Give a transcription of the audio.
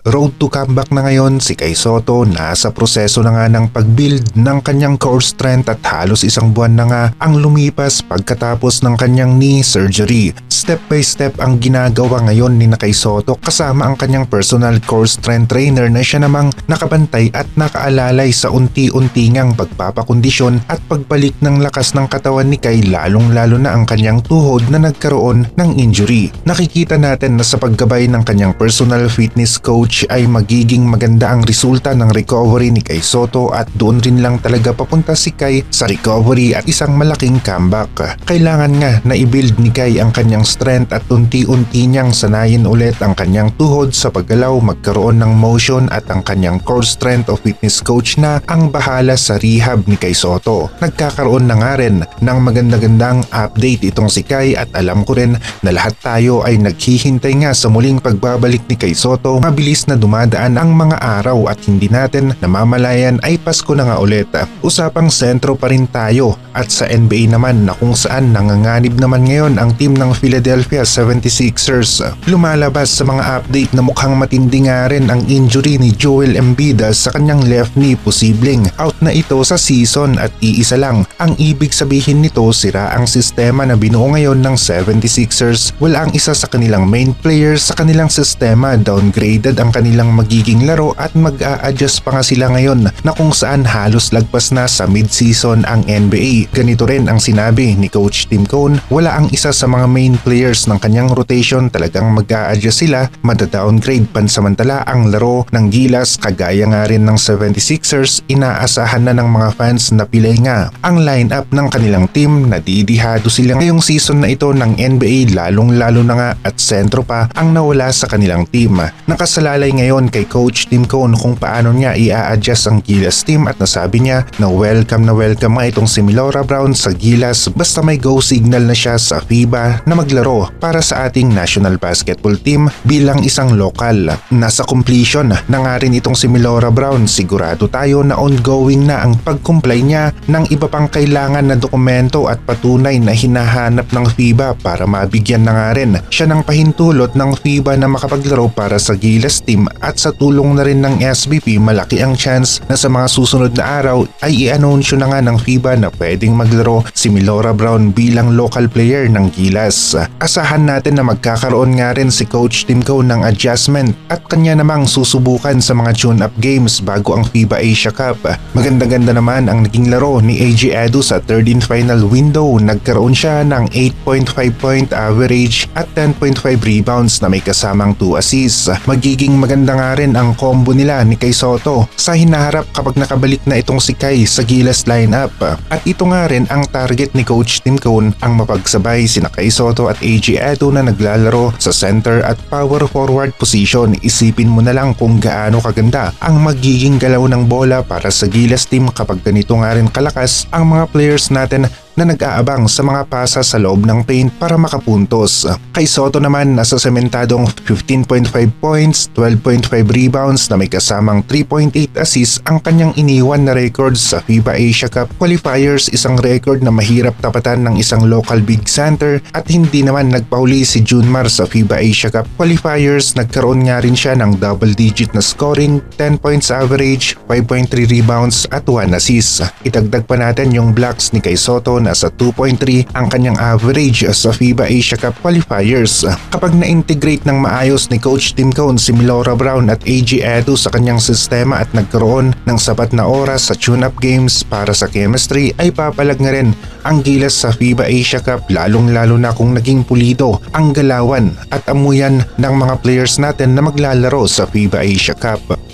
Road to comeback na ngayon si Kai Soto nasa proseso na nga ng pag-build ng kanyang core strength at halos isang buwan na nga ang lumipas pagkatapos ng kanyang knee surgery. Step by step ang ginagawa ngayon ni Kai Soto kasama ang kanyang personal core strength trainer na siya namang nakabantay at nakaalalay sa unti-unti ngang pagpapakondisyon at pagbalik ng lakas ng katawan ni Kai lalong lalo na ang kanyang tuhod na nagkaroon ng injury. Nakikita natin na sa paggabay ng kanyang personal fitness coach ay magiging maganda ang resulta ng recovery ni Kai Soto at doon rin lang talaga papunta si Kai sa recovery at isang malaking comeback. Kailangan nga na i-build ni Kai ang kanyang strength at unti-unti niyang sanayin ulit ang kanyang tuhod sa paggalaw magkaroon ng motion at ang kanyang core strength o fitness coach na ang bahala sa rehab ni Kai Soto. Nagkakaroon na nga rin ng maganda-gandang update itong si Kai at alam ko rin na lahat tayo ay naghihintay nga sa muling pagbabalik ni Kai Soto mabilis na dumadaan ang mga araw at hindi natin namamalayan ay Pasko na nga ulit. Usapang sentro pa rin tayo at sa NBA naman na kung saan nanganganib naman ngayon ang team ng Philadelphia 76ers. Lumalabas sa mga update na mukhang matindi nga rin ang injury ni Joel Embiid sa kanyang left knee posibleng out na ito sa season at iisa lang. Ang ibig sabihin nito sira ang sistema na binuo ngayon ng 76ers. Wala ang isa sa kanilang main players sa kanilang sistema downgraded ang kanilang magiging laro at mag-a-adjust pa nga sila ngayon na kung saan halos lagpas na sa mid-season ang NBA. Ganito rin ang sinabi ni Coach Tim Cone, wala ang isa sa mga main players ng kanyang rotation talagang mag-a-adjust sila, madadowngrade pansamantala ang laro ng Gilas kagaya nga rin ng 76ers, inaasahan na ng mga fans na pilay nga ang lineup ng kanilang team na didihado sila ngayong season na ito ng NBA lalong lalo na nga at sentro pa ang nawala sa kanilang team. Nakasalalay ngayon kay Coach Tim Cone kung paano niya i-adjust ang Gilas team at nasabi niya na welcome na welcome nga itong si Milora Brown sa Gilas basta may go signal na siya sa FIBA na maglaro para sa ating national basketball team bilang isang lokal. Nasa completion na nga rin itong si Milora Brown sigurado tayo na ongoing na ang pag-comply niya ng iba pang kailangan na dokumento at patunay na hinahanap ng FIBA para mabigyan na nga rin siya ng pahintulot ng FIBA na makapaglaro para sa Gilas team at sa tulong na rin ng SBP malaki ang chance na sa mga susunod na araw ay i-anunsyo na nga ng FIBA na pwedeng maglaro si Milora Brown bilang local player ng Gilas. Asahan natin na magkakaroon nga rin si Coach Tim Cone ng adjustment at kanya namang susubukan sa mga tune-up games bago ang FIBA Asia Cup. Maganda-ganda naman ang naging laro ni AJ Edu sa 13th final window. Nagkaroon siya ng 8.5 point average at 10.5 rebounds na may kasamang 2 assists. Magiging maganda nga rin ang combo nila ni Kai Soto sa hinaharap kapag nakabalik na itong si Kai sa Gilas lineup. At ito nga rin ang target ni Coach Tim Cone ang mapagsabay sina Kai Soto at AJ Edo na naglalaro sa center at power forward position. Isipin mo na lang kung gaano kaganda ang magiging galaw ng bola para sa Gilas team kapag ganito nga rin kalakas ang mga players natin na nag-aabang sa mga pasa sa loob ng paint para makapuntos. Kay Soto naman nasa sementadong 15.5 points, 12.5 rebounds na may kasamang 3.8 assists ang kanyang iniwan na record sa FIBA Asia Cup qualifiers isang record na mahirap tapatan ng isang local big center at hindi naman nagpauli si Junmar sa FIBA Asia Cup qualifiers nagkaroon nga rin siya ng double digit na scoring, 10 points average, 5.3 rebounds at 1 assist. Itagdag pa natin yung blocks ni Kay Soto nasa 2.3 ang kanyang average sa FIBA Asia Cup qualifiers. Kapag na-integrate ng maayos ni Coach Tim Cone si Milora Brown at AJ Edu sa kanyang sistema at nagkaroon ng sapat na oras sa tune-up games para sa chemistry ay papalag nga rin ang gilas sa FIBA Asia Cup lalong lalo na kung naging pulido ang galawan at amuyan ng mga players natin na maglalaro sa FIBA Asia Cup.